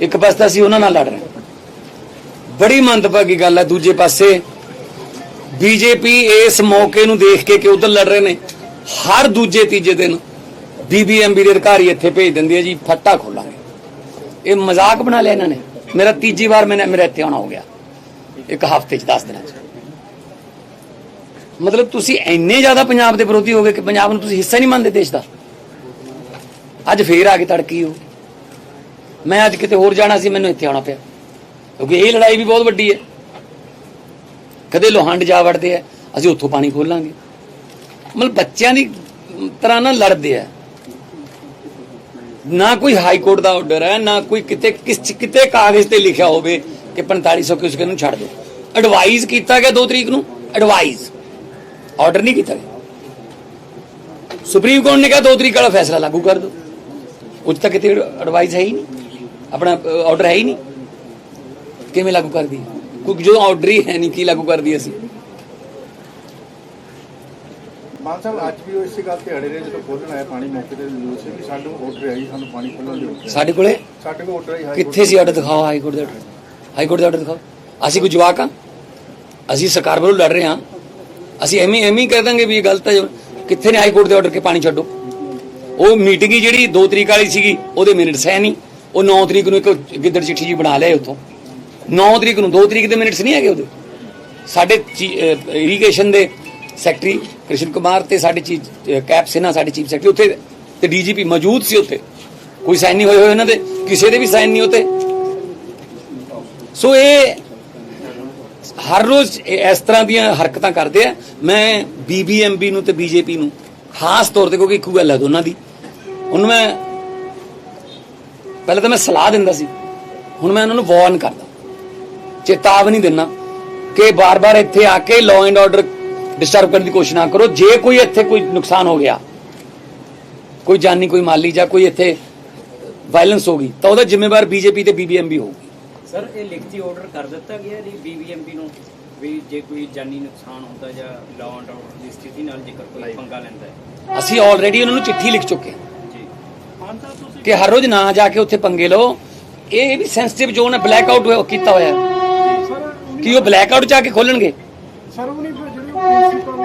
ਇੱਕ ਪਾਸੇ ਤਾਂ ਅਸੀਂ ਉਹਨਾਂ ਨਾਲ ਲੜ ਰਹੇ ਬੜੀ ਮੰਦਭਾਗੀ ਗੱਲ ਹੈ ਦੂਜੇ ਪਾਸੇ ਬੀਜੇਪੀ ਇਸ ਮੌਕੇ ਨੂੰ ਦੇਖ ਕੇ ਕਿ ਉਧਰ ਲੜ ਰਹੇ ਨੇ। ਹਰ ਦੂਜੇ ਤੀਜੇ ਦਿਨ ਬੀਬੀਐਮਬੀ ਦੇ ਅਧਿਕਾਰੀ ਇੱਥੇ ਭੇਜ ਦਿੰਦੇ ਆ ਜੀ, ਫੱਟਾ ਖੋਲਾਂਗੇ। ਇਹ ਮਜ਼ਾਕ ਬਣਾ ਲਿਆ ਇਹਨਾਂ ਨੇ। ਮੇਰਾ ਤੀਜੀ ਵਾਰ ਮੈਨੇ ਮੇਰਾ ਇੱਥੇ ਆਉਣਾ ਹੋ ਗਿਆ। ਇੱਕ ਹਫ਼ਤੇ ਚ 10 ਦਿਨਾਂ ਚ। ਮਤਲਬ ਤੁਸੀਂ ਇੰਨੇ ਜ਼ਿਆਦਾ ਪੰਜਾਬ ਦੇ ਵਿਰੋਧੀ ਹੋ ਗਏ ਕਿ ਪੰਜਾਬ ਨੂੰ ਤੁਸੀਂ ਹਿੱਸਾ ਨਹੀਂ ਮੰਨਦੇ ਦੇਸ਼ ਦਾ। ਅੱਜ ਫੇਰ ਆ ਕੇ ਤੜਕੀ ਹੋ। ਮੈਂ ਅੱਜ ਕਿਤੇ ਹੋਰ ਜਾਣਾ ਸੀ, ਮੈਨੂੰ ਇੱਥੇ ਆਉਣਾ ਪਿਆ। ਕਿਉਂਕਿ ਇਹ ਲੜਾਈ ਵੀ ਬਹੁਤ ਵੱਡੀ ਹੈ। ਕਦੇ ਲੋਹੰਡ ਜਾ ਵੜਦੇ ਆ, ਅਸੀਂ ਉੱਥੋਂ ਪਾਣੀ ਖੋਲਾਂਗੇ ਮਤਲਬ ਬੱਚਿਆਂ ਦੀ ਤਰ੍ਹਾਂ ਨਾਲ ਲੜਦੇ ਆ। ਨਾ ਕੋਈ ਹਾਈ ਕੋਰਟ ਦਾ ਆਰਡਰ ਹੈ, ਨਾ ਕੋਈ ਕਿਤੇ ਕਿਸ ਕਿਤੇ ਕਾਗਜ਼ ਤੇ ਲਿਖਿਆ ਹੋਵੇ ਕਿ 4500 ਕਿਉਂ ਨੂੰ ਛੱਡ ਦਿਓ ਐਡਵਾਈਜ਼ ਕੀਤਾ ਗਿਆ 2 ਤਰੀਕ ਨੂੰ ਐਡਵਾਈਜ਼ ਆਰਡਰ ਨਹੀਂ ਕੀਤਾ ਗਿਆ। ਸੁਪਰੀਮ ਕੋਰਟ ਨੇ ਕਿਹਾ 2 ਤਰੀਕ ਵਾਲਾ ਫੈਸਲਾ ਲਾਗੂ ਕਰ ਦਿਓ ਉੱਚ ਤੱਕ ਕਿਤੇ ਐਡਵਾਈਜ਼ ਹੈ ਹੀ ਨਹੀਂ। ਆਪਣਾ ਆਰਡਰ ਹੈ ਹੀ ਨਹੀਂ। ਕਿਵੇਂ ਲਾਗੂ ਕਰਦੀ? ਕਿਉਂਕਿ ਜਦੋਂ ਆਰਡਰ ਹੀ ਹੈ ਨਹੀਂ ਕੀ ਲਾਗੂ ਕਰਦੀ ਅਸੀਂ? ਮਾਨ ਸਾਹਿਬ ਅੱਜ ਵੀ ਉਹ ਇਸੇ ਗੱਲ ਤੇ ਅੜੇ ਰਹੇ ਜਦੋਂ ਖੋਲਣ ਆਇਆ ਪਾਣੀ ਮੌਕੇ ਤੇ ਨਿਊਜ਼ ਸੀ ਕਿ ਸਾਨੂੰ ਆਰਡਰ ਆਈ ਸਾਨੂੰ ਪਾਣੀ ਖੋਲਣ ਦਿਓ ਸਾਡੇ ਕੋਲੇ? ਸਾਡੇ ਕੋਲ ਆਰਡਰ ਆਈ ਹਾਈ ਕਿੱਥੇ ਸੀ ਆਰਡਰ ਦਿਖਾਓ ਹਾਈ ਕੋਰਟ ਦਾ ਹਾਈ ਕੋਰਟ ਦਾ ਆਰਡਰ ਦਿਖਾਓ। ਅਸੀਂ ਕੋਈ ਜਵਾਕ ਆ ਅਸੀਂ ਸਰਕਾਰ ਵੱਲੋਂ ਲੜ ਰਹੇ ਹਾਂ? ਅਸੀਂ ਐਵੇਂ ਐਵੇਂ ਕਹਿ ਦਾਂਗੇ ਵੀ ਇਹ ਗਲਤ ਹੈ ਕਿੱਥੇ ਨੇ ਹਾਈ ਕੋਰਟ ਦੇ ਆਰਡਰ ਕੇ ਪਾਣੀ ਛੱਡੋ? ਉਹ ਮੀਟਿੰਗ ਹੀ ਜਿਹੜੀ 2 ਤਰੀਕ ਵਾਲੀ ਸੀਗੀ ਉਹਦੇ ਮਿੰਟਸ ਹੈ ਨਹੀਂ। ਉਹ 9 ਤਰੀਕ ਨੂੰ ਇੱਕ ਗਿੱਦੜ ਚਿੱਠੀ ਜੀ ਬਣਾ ਲਿਆ ਉੱਥੋਂ। 9 ਤਰੀਕ ਨੂੰ 2 ਤਰੀਕ ਦੇ ਮਿੰਟਸ ਨਹੀਂ ਹੈਗੇ ਉਹਦੇ। ਸਾਡੇ ਇਰੀਗੇਸ਼ਨ ਦੇ ਸੈਕਟਰੀ ਕ੍ਰਿਸ਼ਨ ਕੁਮਾਰ ਤੇ ਸਾਡੇ ਚੀਫ ਕੈਪ ਸਿਨਾ ਸਾਡੇ ਚੀਫ ਸੈਕਟਰੀ ਉੱਥੇ ਤੇ ਡੀਜੀਪੀ ਮੌਜੂਦ ਸੀ ਉੱਥੇ। ਕੋਈ ਸਾਈਨ ਨਹੀਂ ਹੋਏ ਹੋਏ ਇਹਨਾਂ ਦੇ, ਕਿਸੇ ਦੇ ਵੀ ਸਾਈਨ ਨਹੀਂ ਉੱਥੇ। ਸੋ ਇਹ ਹਰ ਰੋਜ਼ ਇਸ ਤਰ੍ਹਾਂ ਦੀਆਂ ਹਰਕਤਾਂ ਕਰਦੇ ਆ। ਮੈਂ ਬੀਬੀਐਮਬੀ ਨੂੰ ਤੇ ਬੀਜੇਪੀ ਨੂੰ ਖਾਸ ਤੌਰ ਤੇ ਕਿਉਂਕਿ ਇੱਕੋ ਗੱਲ ਹੈ ਦੋਨਾਂ ਦੀ। ਉਹਨੂੰ ਮੈਂ ਪਹਿਲਾਂ ਤਾਂ ਮੈਂ ਸਲਾਹ ਦਿੰਦਾ ਸੀ। ਹੁਣ ਮੈਂ ਉਹਨਾਂ ਨੂੰ ਵਾਰਨ ਕਰਦਾ। ਚੇਤਾਵਨੀ ਦਿੰਦਾ ਕਿ ਬਾਰ-ਬਾਰ ਇੱਥੇ ਆ ਕੇ ਲਾਅ ਐਂਡ ਆਰਡਰ ਡਿਸਟਰਬ ਕਰਨ ਦੀ ਕੋਸ਼ਿਸ਼ ਨਾ ਕਰੋ। ਜੇ ਕੋਈ ਇੱਥੇ ਕੋਈ ਨੁਕਸਾਨ ਹੋ ਗਿਆ ਕੋਈ ਜਾਨੀ ਕੋਈ ਮਾਲੀ ਜਾਂ ਕੋਈ ਇੱਥੇ ਵਾਇਲੈਂਸ ਹੋ ਗਈ ਤਾਂ ਉਹਦਾ ਜ਼ਿੰਮੇਵਾਰ ਬੀਜੇਪੀ ਤੇ ਬੀਬੀਐਮਬੀ ਹੋਊਗੀ। ਸਰ ਇਹ ਲਿਖਤੀ ਆਰਡਰ ਕਰ ਦਿੱਤਾ ਗਿਆ ਜੀ ਬੀਬੀਐਮਪੀ ਨੂੰ ਵੀ ਜੇ ਕੋਈ ਜਾਨੀ ਨੁਕਸਾਨ ਹੁੰਦਾ ਜਾਂ ਲਾਅ ਐਂਡ ਆਰਡਰ ਦੀ ਸਥਿਤੀ ਨਾਲ ਜੇਕਰ ਕੋਈ ਪੰਗਾ ਲੈਂਦਾ ਹੈ। ਅਸੀਂ ਆਲਰੇਡੀ ਉਹਨਾਂ ਨੂੰ ਚਿੱਠੀ ਲਿਖ ਚੁੱਕੇ ਹਾਂ। ਕਿ ਹਰ ਰੋਜ਼ ਨਾ ਜਾ ਕੇ ਉੱਥੇ ਪੰਗੇ ਲਓ। ਇਹ ਵੀ ਸੈਂਸਿਟਿਵ ਜ਼ੋਨ ਹੈ ਬਲੈਕ ਆਊਟ ਕੀਤਾ ਹੋਇਆ। ਕੀ ਉਹ ਬਲੈਕ ਆਊਟ ਜਾ ਕੇ ਖੋਲਣਗੇ। ਸਰ ਉਹ ਨਹੀਂ ਫਿਰ ਜਿਹੜੀ ਪ੍ਰਿੰਸੀਪਲ ਤੇ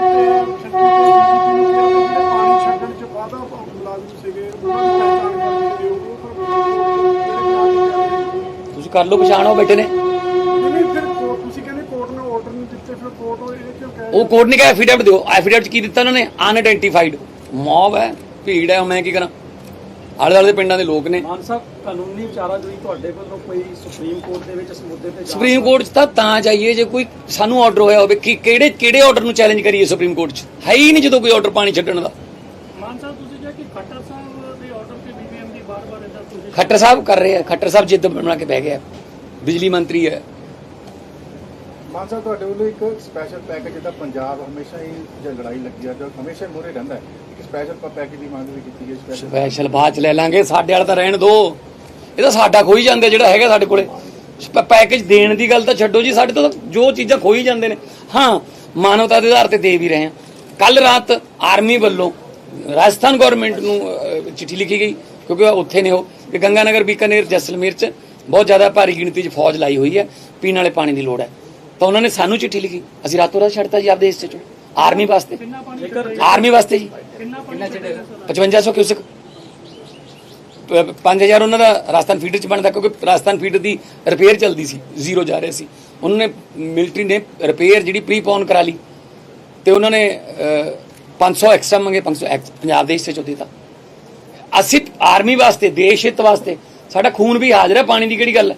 ਛੱਡੀ ਤੇ ਪਾਣੀ ਛੱਡਣ ਚ ਵਾਧਾ ਮੁਲਾਜ਼ਮ ਸੀਗੇ ਉਹਨਾਂ ਦੀ ਪਹਿਚਾਣ ਕਰਦੇ ਉਹ ਫਿਰ ਤੁਸੀਂ ਕਰ ਲਓ ਪਛਾਣ ਉਹ ਬੈਠੇ ਨੇ। ਉਹ ਕੋਰਟ ਨੇ ਕਿਹਾ ਐਫੀਡੈਵਿਟ ਦਿਓ। ਐਫੀਡੈਵਿਟ ਕੀ ਦਿੱਤਾ ਉਹਨਾਂ ਨੇ? ਅਨਆਇਡੈਂਟੀਫਾਈਡ ਮੌਬ ਹੈ ਭੀੜ ਹੈ ਮੈਂ ਕੀ ਕਰਾਂ? ਆਲੇ ਦੁਆਲੇ ਦੇ ਪਿੰਡਾਂ ਦੇ ਲੋਕ ਨੇ। ਮਾਨ ਸਾਹਿਬ ਕਾਨੂੰਨੀ ਵਿਚਾਰਾਜੋਈ ਤੁਹਾਡੇ ਵੱਲੋਂ ਕੋਈ ਸੁਪਰੀਮ ਕੋਰਟ ਦੇ ਵਿੱਚ ਇਸ ਮੁੱਦੇ ਤੇ ਸੁਪਰੀਮ ਕੋਰਟ 'ਚ ਤਾਂ ਤਾਂ ਜਾਈਏ ਜੇ ਕੋਈ ਸਾਨੂੰ ਆਰਡਰ ਹੋਇਆ ਹੋਵੇ ਕਿ ਕਿਹੜੇ ਕਿਹੜੇ ਆਰਡਰ ਨੂੰ ਚੈਲੰਜ ਕਰੀਏ ਸੁਪਰੀਮ ਕੋਰਟ 'ਚ? ਹੈ ਹੀ ਨਹੀਂ ਜਦੋਂ ਕੋਈ ਆਰਡਰ ਪਾਣੀ ਛੱਡਣ ਦਾ। ਮਾਨ ਸਾਹਿਬ ਤੁਸੀਂ ਕਿਹਾ ਕਿ ਖੱਟਰ ਸਾਹਿਬ ਦੇ ਆਰਡਰ ਤੇ ਬੀਬੀਐਮ ਦੀ ਬਾਰ-ਬਾਰ ਇਦਾਂ ਤੁਸੀਂ ਖੱਟਰ ਸਾਹਿਬ ਕਰ ਰਹੇ ਆ ਖੱਟਰ ਸਾਹਿਬ ਜਿੱਦ ਬਣਾ ਕੇ ਬਹਿ ਗਿਆ। ਬਿਜਲੀ ਮੰਤਰੀ ਹੈ ਮਾਨ ਸਾਹਿਬ, ਤੁਹਾਡੇ ਵੱਲੋਂ ਇੱਕ ਸਪੈਸ਼ਲ ਪੈਕੇਜ ਜਿਹਦਾ ਪੰਜਾਬ ਹਮੇਸ਼ਾ ਹੀ ਜੇ ਲੜਾਈ ਲੱਗੀ ਆ ਤਾਂ ਹਮੇਸ਼ਾ ਮੋਰੇ ਰਹਿੰਦਾ ਹੈ। ਇੱਕ ਸਪੈਸ਼ਲ ਪੈਕੇਜ ਦੀ ਮੰਗ ਵੀ ਕੀਤੀ ਗਈ ਸਪੈਸ਼ਲ ਸਪੈਸ਼ਲ ਬਾਅਦ ਚ ਲੈ ਲਾਂਗੇ, ਸਾਡੇ ਵਾਲਾ ਤਾਂ ਰਹਿਣ ਦੋ। ਇਹ ਤਾਂ ਸਾਡਾ ਖੋਈ ਜਾਂਦੇ ਜਿਹੜਾ ਹੈਗਾ ਸਾਡੇ ਕੋਲੇ। ਪੈਕੇਜ ਦੇਣ ਦੀ ਗੱਲ ਤਾਂ ਛੱਡੋ ਜੀ, ਸਾਡੇ ਤੋਂ ਜੋ ਚੀਜ਼ਾਂ ਖੋਈ ਜਾਂਦੇ ਨੇ। ਹਾਂ, ਮਾਨਵਤਾ ਦੇ ਆਧਾਰ ਤੇ ਦੇ ਵੀ ਰਹੇ ਹਾਂ। ਕੱਲ ਰਾਤ ਆਰਮੀ ਵੱਲੋਂ ਰਾਜਸਥਾਨ ਗਵਰਨਮੈਂਟ ਨੂੰ ਚਿੱਠੀ ਲਿਖੀ ਗਈ, ਕਿਉਂਕਿ ਉੱਥੇ ਨੇ ਉਹ। ਕਿ ਗੰਗਾਨਗਰ ਬੀਕਾਨੇਰ, ਜੈਸਲਮੇਰ ਚ ਬਹੁਤ ਜ਼ਿਆਦਾ ਭਾਰੀ ਗਿਣਤੀ 'ਚ ਫੌਜ ਲਾਈ ਹੋਈ ਹੈ। ਪੀਣ ਵਾਲੇ ਪਾਣੀ ਦੀ ਲੋੜ ਹੈ। ਤਾਂ ਉਹਨਾਂ ਨੇ ਸਾਨੂੰ ਚਿੱਠੀ ਲਿਖੀ। ਅਸੀਂ ਰਾਤੋਂ ਰਾਤ ਛੱਡਤਾ ਜੀ ਆਪਦੇ ਹਿੱਸੇ ਚੋਂ। ਆਰਮੀ ਵਾਸਤੇ। ਆਰਮੀ ਵਾਸਤੇ ਜੀ। 5500 ਕਿਊਸਕ। 5000 ਉਹਨਾਂ ਦਾ ਰਾਜਸਥਾਨ ਫੀਡਰ ਚ ਬਣਦਾ ਕਿਉਂਕਿ ਰਾਜਸਥਾਨ ਫੀਡਰ ਦੀ ਰਿਪੇਅਰ ਚੱਲਦੀ ਸੀ। ਜ਼ੀਰੋ ਜਾ ਰਿਹਾ ਸੀ। ਉਹਨਾਂ ਨੇ ਮਿਲਟਰੀ ਨੇ ਰਿਪੇਅਰ ਜਿਹੜੀ ਪ੍ਰੀਪੋਨ ਕਰਾ ਲਈ ਤੇ ਉਹਨਾਂ ਨੇ ਅਹ, 500 ਐਕਸਟਰਾ ਮੰਗੇ 500 ਐਕਸ ਪੰਜਾਬ ਦੇ ਹਿੱਸੇ ਚੋਂ ਦਿੱਤਾ ਅਸੀਂ ਆਰਮੀ ਵਾਸਤੇ ਦੇਸ਼ ਹਿੱਤ ਵਾਸਤੇ ਸਾਡਾ ਖੂਨ ਵੀ ਹਾਜ਼ਰ ਹੈ ਪਾਣੀ ਦੀ ਕਿਹੜੀ ਗੱਲ ਹੈ?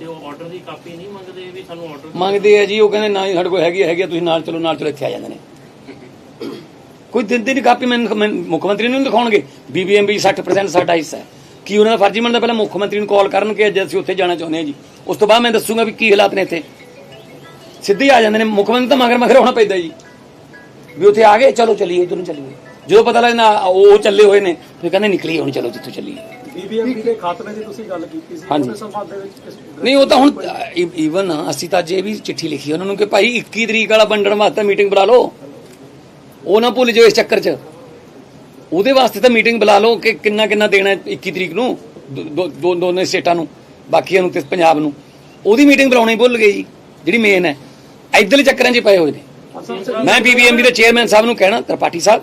ਤੇ ਉਹ ਆਰਡਰ ਦੀ ਕਾਪੀ ਨਹੀਂ ਮੰਗਦੇ ਵੀ ਸਾਨੂੰ ਆਰਡਰ ਮੰਗਦੇ ਆ ਜੀ ਉਹ ਕਹਿੰਦੇ ਨਾ ਜੀ ਸਾਡੇ ਕੋਲ ਹੈਗੀ ਹੈਗੀ ਆ, ਤੁਸੀਂ ਨਾਲ ਚਲੋ ਨਾਲ ਚਲੋ ਇੱਥੇ ਆ ਜਾਂਦੇ ਨੇ। ਕੋਈ ਦਿੰਦੇ ਨਹੀਂ ਕਾਪੀ ਮੈਨੂੰ ਮੈਨੂੰ ਮੁੱਖ ਮੰਤਰੀ ਨੂੰ ਨੀ ਦਿਖਾਉਣਗੇ। ਬੀਬੀਐਮਬੀ 60% ਸਾਡਾ ਹਿੱਸਾ ਹੈ। ਕੀ ਉਹਨਾਂ ਦਾ ਫਰਜ਼ੀ ਬਣਦਾ ਪਹਿਲਾਂ ਮੁੱਖ ਮੰਤਰੀ ਨੂੰ ਕਾਲ ਕਰਨ ਕਿ ਅੱਜ ਅਸੀਂ ਉੱਥੇ ਜਾਣਾ ਚਾਹੁੰਦੇ ਹਾਂ ਜੀ। ਉਸ ਤੋਂ ਬਾਅਦ ਮੈਂ ਦੱਸੂਗਾ ਵੀ ਕੀ ਹਾਲਾਤ ਨੇ ਇੱਥੇ। ਸਿੱਧੇ ਹੀ ਆ ਜਾਂਦੇ ਨੇ ਮੁੱਖ ਮੰਤਰੀ ਤਾਂ ਮਗਰ ਮਗਰ ਹੋਣਾ ਪੈਂਦਾ ਜੀ। ਵੀ ਉੱਥੇ ਆ ਗਏ ਚਲੋ ਚੱਲੀਏ ਇੱਧਰ ਨੂੰ ਚੱਲੀਏ। ਜਦੋਂ ਪਤਾ ਲੱਗਦਾ ਉਹ ਚੱਲੇ ਹੋਏ ਨੇ ਫਿਰ ਕਹਿੰਦੇ ਨਿਕਲੀਏ ਹੁਣ ਚਲੋ ਜਿੱਥੋਂ ਚੱਲੀਏ। ਬੀਬੀਐਮਪੀ ਦੇ ਖਾਤਮੇ ਦੀ ਤੁਸੀਂ ਗੱਲ ਕੀਤੀ ਸੀ ਹਾਂਜੀ। ਉਹਦੇ ਸੰਬੰਧ ਦੇ ਵਿੱਚ ਕਿਸ ਨਹੀਂ ਉਹ ਤਾਂ ਹੁਣ ਈਵਨ ਅਸੀਂ ਤਾਂ ਇਹ ਵੀ ਚਿੱਠੀ ਲਿਖੀ ਉਹਨਾਂ ਨੂੰ ਕਿ ਭਾਈ 21 ਤਰੀਕ ਵਾਲਾ ਵੰਡਣ ਵਾਸਤੇ ਮੀਟਿੰਗ ਬੁਲਾ ਲਓ। ਉਹ ਨਾ ਭੁੱਲ ਜਾਓ ਇਸ ਚੱਕਰ 'ਚ। ਉਹਦੇ ਵਾਸਤੇ ਤਾਂ ਮੀਟਿੰਗ ਬੁਲਾ ਲਓ ਕਿ ਕਿੰਨਾ ਕਿੰਨਾ ਦੇਣਾ ਹੈ 21 ਤਰੀਕ ਨੂੰ ਦੋ- ਦੋ ਦੋ ਦੋਨੇ ਸਟੇਟਾਂ ਨੂੰ ਬਾਕੀਆਂ ਨੂੰ ਤੇ ਪੰਜਾਬ ਨੂੰ। ਉਹਦੀ ਮੀਟਿੰਗ ਬੁਲਾਉਣੀ ਭੁੱਲ ਗਏ ਜੀ ਜਿਹੜੀ ਮੇਨ ਹੈ। ਇਧਰਲੇ ਚੱਕਰਾਂ 'ਚ ਪਏ ਹੋਏ ਨੇ। ਮੈਂ ਬੀਬੀਐਮਬੀ ਦੇ ਚੇਅਰਮੈਨ ਸਾਹਿਬ ਨੂੰ ਕਹਿਣਾ ਤ੍ਰਿਪਾਠੀ ਸਾਹਿਬ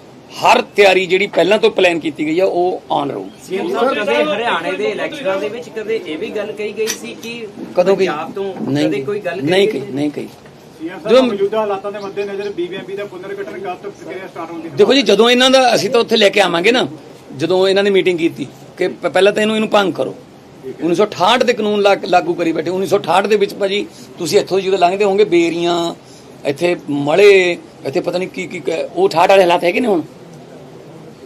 ਹਰ ਤਿਆਰੀ ਜਿਹੜੀ ਪਹਿਲਾਂ ਤੋਂ ਪਲਾਨ ਕੀਤੀ ਗਈ ਆ ਉਹ ਆਨ ਰਹੂਗੀ। ਸੀਐਮ ਸਾਹਿਬ ਕਦੇ ਹਰਿਆਣੇ ਦੇ ਇਲੈਕਸ਼ਨਾਂ ਦੇ ਵਿੱਚ ਕਦੇ ਇਹ ਵੀ ਗੱਲ ਕਹੀ ਗਈ ਸੀ ਕਿ ਕਦੋਂ ਗਈ ਪੰਜਾਬ ਤੋਂ ਨਹੀਂ ਕਦੇ ਕੋਈ ਗੱਲ ਨਹੀਂ ਕਹੀ ਕਹੀ ਨਹੀਂ ਕਹੀ। ਸੀਐਮ ਜੋ- ਸਾਹਿਬ ਮੌਜੂਦਾ ਹਾਲਾਤਾਂ ਦੇ ਮੱਦੇਨਜ਼ਰ ਬੀਬੀਐਮਪੀ ਦਾ ਪੁਨਰਗਠਨ ਕਦ ਤੱਕ ਪ੍ਰਕਿਰਿਆ ਸਟਾਰਟ ਹੋਣ ਦੀ ਦੇਖੋ ਜੀ ਜਦੋਂ ਇਹਨਾਂ ਦਾ ਅਸੀਂ ਤਾਂ ਉੱਥੇ ਲੈ ਕੇ ਆਵਾਂਗੇ ਨਾ ਜਦੋਂ ਇਹਨਾਂ ਨੇ ਮੀਟਿੰਗ ਕੀਤੀ ਕਿ ਪਹਿਲਾਂ ਤਾਂ ਇਹਨੂੰ ਇਹਨੂੰ ਭੰਗ ਕਰੋ। 1968 ਦੇ ਕਾਨੂੰਨ ਲਾਗੂ ਕਰੀ ਬੈਠੇ 1968 ਦੇ ਵਿੱਚ ਭਾਜੀ ਤੁਸੀਂ ਇੱਥੋਂ ਜਦੋਂ ਲੰਘਦੇ ਹੋਵੋਗੇ ਬੇਰੀਆਂ ਇੱਥੇ ਮਲੇ ਇੱਥੇ ਪਤਾ ਨਹੀਂ ਕੀ ਕੀ ਕ- ਉਹ 68 ਵਾਲੇ ਹਾਲਾਤ ਹੈਗੇ ਨੇ ਹੁਣ?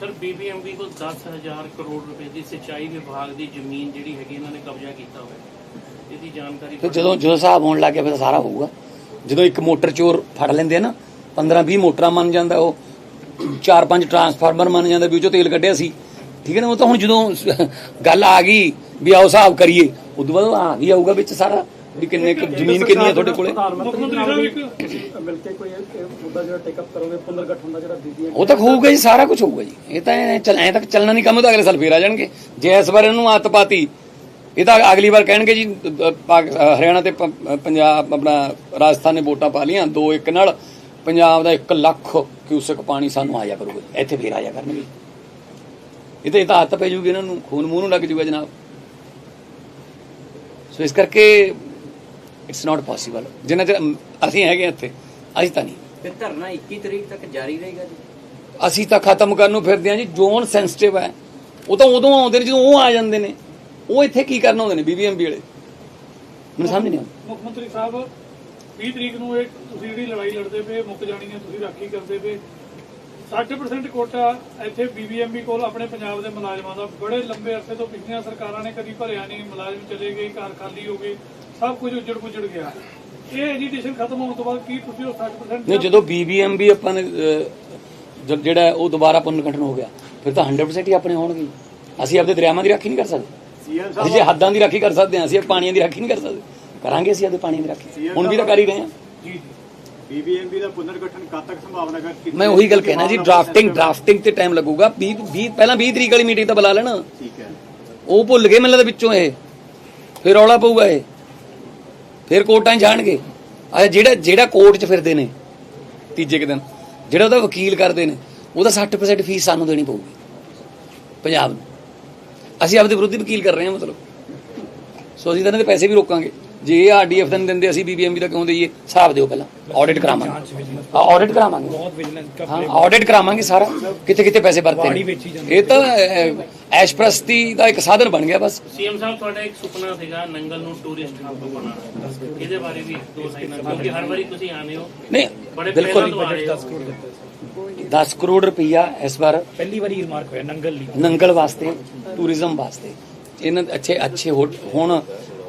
ਸਰ ਬੀਬੀਐਮਬੀ ਕੋਲ 10000 ਕਰੋੜ ਰੁਪਏ ਦੀ ਸਿੰਚਾਈ ਵਿਭਾਗ ਦੀ ਜ਼ਮੀਨ ਜਿਹੜੀ ਹੈਗੀ ਇਹਨਾਂ ਨੇ ਕਬਜ਼ਾ ਕੀਤਾ ਹੋਇਆ। ਇਹਦੀ ਜਾਣਕਾਰੀ ਤੇ ਜਦੋਂ ਜਦੋਂ ਹਿਸਾਬ ਹੋਣ ਲੱਗ ਗਿਆ ਫਿਰ ਸਾਰਾ ਹੋਊਗਾ। ਜਦੋਂ ਇੱਕ ਮੋਟਰ ਚੋਰ ਫੜ ਲੈਂਦੇ ਆ ਨਾ 15 20 ਮੋਟਰਾਂ ਮੰਨ ਜਾਂਦਾ ਉਹ, ਚਾਰ ਪੰਜ ਟਰਾਂਸਫਾਰਮਰ ਮੰਨ ਜਾਂਦਾ ਵੀ ਉਹ ਚੋਂ ਤੇਲ ਕੱਢਿਆ ਸੀ। ਠੀਕ ਹੈ ਨਾ, ਉਹ ਤਾਂ ਹੁਣ ਜਦੋਂ ਗੱਲ ਆ ਗਈ ਵੀ ਆਓ ਹਿਸਾਬ ਕਰੀਏ, ਉਦੋਂ ਬਾਅਦ ਆ ਵੀ ਆਊਗਾ ਵਿੱਚ ਸਾਰਾ। ਵੀ ਕਿੰਨੇ ਕੁ ਜ਼ਮੀਨ ਕਿੰਨੀ ਹੈ ਤੁਹਾਡੇ ਕੋਲੇ? ਪ੍ਰਧਾਨ ਮੰਤਰੀ ਨਾਲ ਵੀ ਮਿਲ ਕੇ ਕੋਈ ਮੁੱਦਾ ਜਿਹੜਾ ਟੇਕ ਅਪ ਕਰੋਗੇ ਪੁਨਰ ਗਠਨ ਦਾ ਜਿਹੜਾ ਬੀਬੀਐਮ ਉਹ ਤਾਂ ਹੋਊਗਾ ਜੀ, ਸਾਰਾ ਕੁਝ ਹੋਊਗਾ ਜੀ। ਇਹ ਤਾਂ ਚੱਲ ਐਂ ਤੱਕ ਚੱਲਣਾ ਨਹੀਂ ਕੰਮ ਤਾਂ ਅਗਲੇ ਸਾਲ ਫੇਰ ਆ ਜਾਣਗੇ। ਜੇ ਇਸ ਵਾਰ ਇਹਨੂੰ ਆਦਤ ਪਾਤੀ ਇਹ ਤਾਂ ਅਗਲੀ ਵਾਰ ਕਹਿਣਗੇ ਜੀ ਹਰਿਆਣਾ ਤੇ ਪੰਜਾਬ ਆਪਣਾ ਰਾਜਸਥਾਨ ਨੇ ਵੋਟਾਂ ਪਾ ਲੀਆਂ ਦੋ ਇੱਕ ਨਾਲ। ਪੰਜਾਬ ਦਾ 1 ਲੱਖ ਕਿਊਸਕ ਪਾਣੀ ਸਾਨੂੰ ਆਇਆ ਕਰੂਗਾ। ਇੱਥੇ ਫੇਰ ਆਇਆ ਕਰਨਗੇ। ਇਹ ਤਾਂ ਇਹ ਤਾਂ ਆਦਤ ਪੈ ਜੂਗੀ ਇਹਨਾਂ ਨੂੰ। ਖੂਨ ਮੂੰਹ ਨੂੰ ਲੱਗ ਜੂਗਾ ਜਨਾਬ। ਸੋ ਇਸ ਕਰਕੇ ਇਟਸ ਨਾਟ ਪੋਸੀਬਲ ਜਿੰਨਾ ਚਿਰ ਅਸੀਂ ਹੈਗੇ ਇੱਥੇ ਅਸੀਂ ਤਾਂ ਨਹੀਂ। ਤੇ ਧਰਨਾ 21 ਤਰੀਕ ਤੱਕ ਜਾਰੀ ਰਹੇਗਾ ਜੀ। ਅਸੀਂ ਤਾਂ ਖਤਮ ਕਰਨ ਨੂੰ ਫਿਰਦੇ ਹਾਂ ਜੀ ਜ਼ੋਨ ਸੈਂਸਿਟਿਵ ਹੈ। ਉਹ ਤਾਂ ਉਦੋਂ ਆਉਂਦੇ ਨੇ ਜਦੋਂ ਉਹ ਆ ਜਾਂਦੇ ਨੇ। ਉਹ ਇੱਥੇ ਕੀ ਕਰਨ ਆਉਂਦੇ ਨੇ ਬੀਬੀਐਮਬੀ ਵਾਲੇ? ਮੈਨੂੰ ਸਮਝ ਨਹੀਂ ਆਉਂਦੀ। ਮੁੱਖ ਮੰਤਰੀ ਸਾਹਿਬ 20 ਤਰੀਕ ਨੂੰ ਇਹ ਤੁਸੀਂ ਜਿਹੜੀ ਲੜਾਈ ਲੜਦੇ ਪਏ ਮੁੱਕ ਜਾਣੀ ਹੈ ਤੁਸੀਂ ਰਾਖੀ ਕਰਦੇ ਪਏ। 60% ਕੋਟਾ ਇੱਥੇ ਬੀਬੀਐਮਬੀ ਕੋਲ ਆਪਣੇ ਪੰਜਾਬ ਦੇ ਮੁਲਾਜ਼ਮਾਂ ਦਾ। ਬੜੇ ਲੰਬੇ ਅਰਸੇ ਤੋਂ ਪਿਛਲੀਆਂ ਸਰਕਾਰਾਂ ਨੇ ਕਦੀ ਭਰਿਆ ਨਹੀਂ ਮੁਲਾਜ਼ਮ ਚਲੇ ਗਏ ਘਰ ਖਾਲੀ ਹੋ ਗਏ। ਸਭ ਕੁਝ ਉੱਜੜ ਪੁੱਜੜ ਗਿਆ। ਇਹ ਐਜੀਟੇਸ਼ਨ ਖਤਮ ਹੋਣ ਤੋਂ ਬਾਅਦ ਕੀ ਤੁਸੀਂ ਉਹ 60% ਨਹੀਂ ਜਦੋਂ ਬੀਬੀਐਮਬੀ ਆਪਾਂ ਨੇ ਅਹ, ਜਿਹੜਾ ਉਹ ਦੁਬਾਰਾ ਪੁਨਰਗਠਨ ਹੋ ਗਿਆ ਫਿਰ ਤਾਂ 100% ਹੀ ਆਪਣੇ ਹੋਣਗੇ। ਅਸੀਂ ਆਪਦੇ ਦਰਿਆਵਾਂ ਦੀ ਰਾਖੀ ਨਹੀਂ ਕਰ ਸਕਦੇ। ਸੀਐਮ ਅਸੀਂ ਜੇ ਹੱਦਾਂ ਦੀ ਰਾਖੀ ਕਰ ਸਕਦੇ ਹਾਂ ਅਸੀਂ ਪਾਣੀਆਂ ਦੀ ਰਾਖੀ ਨਹੀਂ ਕਰ ਸਕਦੇ। ਕਰਾਂਗੇ ਅਸੀਂ ਆਪਦੇ ਪਾਣੀ ਦੀ ਰਾਖੀ। ਹੁਣ ਵੀ ਤਾਂ ਕਰ ਹੀ ਰਹੇ ਹਾਂ। ਜੀ ਜੀ। ਬੀਬੀਐਮਬੀ ਦਾ ਪੁਨਰ ਗਠਨ ਕਦ ਤੱਕ ਸੰਭਾਵਨਾ ਹੈ? ਕਿੰਨੀ- ਮੈਂ ਉਹੀ ਗੱਲ ਕਹਿਣਾ ਜੀ ਡਰਾਫਟਿੰਗ ਡਰਾਫਟਿੰਗ ਤੇ ਟਾਈਮ ਲੱਗੂਗਾ। 20 20 ਪਹਿਲਾਂ 20 ਤਰੀਕ ਵਾਲੀ ਮੀਟਿੰਗ ਤਾਂ ਬੁਲਾ ਲੈਣਾ। ਠੀਕ ਹੈ। ਉਹ ਭੁੱਲ ਗਏ ਮੈਨੂੰ ਲੱਗਦਾ ਵਿੱਚੋਂ ਇਹ। ਫਿਰ ਰੌਲਾ ਪਊਗਾ ਇਹ। ਫਿਰ ਕੋਰਟਾਂ 'ਚ ਜਾਣਗੇ। ਆ ਜਿਹੜਾ ਜਿਹੜਾ ਕੋਰਟ 'ਚ ਫਿਰਦੇ ਨੇ, ਤੀਜੇ ਕੁ ਦਿਨ, ਜਿਹੜਾ ਉਹਦਾ ਵਕੀਲ ਕਰਦੇ ਨੇ, ਉਹਦਾ 60% ਫੀਸ ਸਾਨੂੰ ਦੇਣੀ ਪਊਗੀ, ਪੰਜਾਬ ਨੂੰ। ਅਸੀਂ ਆਪਦੇ ਵਿਰੁੱਧ ਵਕੀਲ ਕਰ ਰਹੇ ਹਾਂ ਮਤਲਬ। ਸੋ ਅਸੀਂ ਤਾਂ ਇਹਨਾਂ ਦੇ ਪੈਸੇ ਵੀ ਰੋਕਾਂਗੇ। ਜੇ ਇਹ ਆਰਡੀਐਫ ਦਾ ਨਹੀਂ ਦਿੰਦੇ ਅਸੀਂ ਬੀਬੀਐਮਬੀ ਦਾ ਕਿਉਂ ਦਈਏ? ਹਿਸਾਬ ਦਿਓ ਪਹਿਲਾਂ ਆਡਿਟ ਕਰਾਵਾਂਗੇ। ਆਡਿਟ ਕਰਾਵਾਂਗੇ। ਬਹੁਤ ਵਿਜੀਲੈਂਸ ਹਾਂ ਆਡਿਟ ਕਰਾਵਾਂਗੇ ਸਾਰਾ। ਕਿੱਥੇ ਕਿੱਥੇ ਪੈਸੇ ਵਰਤੇ ਨੇ। ਇਹ ਤਾਂ ਐਸ਼ਪ੍ਰਸਤੀ ਦਾ ਇੱਕ ਸਾਧਨ ਬਣ ਗਿਆ ਬਸ। ਸੀਐਮ ਸਾਹਿਬ ਤੁਹਾਡਾ ਇੱਕ ਸੁਪਨਾ ਸੀਗਾ ਨੰਗਲ ਨੂੰ ਟੂਰਿਸਟ ਹੱਬ ਬਣਾਉਣਾ। ਇਹਦੇ ਬਾਰੇ ਵੀ ਦੋ ਲਾਈਨਾਂ ਕਿਉਂਕਿ ਹਰ ਵਾਰੀ ਤੁਸੀਂ ਆਉਂਦੇ ਹੋ ਨਹੀਂ ਬੜੇ ਬਿਲਕੁਲ ਤੋਂ ਆ ਰਹੇ ਹੋ। 10 ਕਰੋੜ ਰੁਪਈਆ ਇਸ ਵਾਰ ਪਹਿਲੀ ਵਾਰੀ ਰਿਮਾਰਕ ਹੋਇਆ ਨੰਗਲ ਲਈ। ਨੰਗਲ ਵਾਸਤੇ ਟੂਰਿਜ਼ਮ ਵਾਸਤੇ। ਇਹਨਾਂ ਦੇ ਅੱਛੇ ਅੱਛੇ ਹੁਣ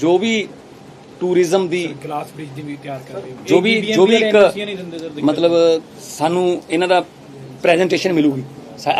ਜੋ ਵੀ ਟੂਰਿਜ਼ਮ ਦੀ ਗਲਾਸ ਬ੍ਰਿਜ ਦੀ ਵੀ ਤਿਆਰ ਕਰ ਰਹੇ ਜੋ ਵੀ ਜੋ ਵੀ ਇੱਕ ਮਤਲਬ ਸਾਨੂੰ ਇਹਨਾਂ ਦਾ ਪ੍ਰੈਜੈਂਟੇਸ਼ਨ ਮਿਲੂਗੀ।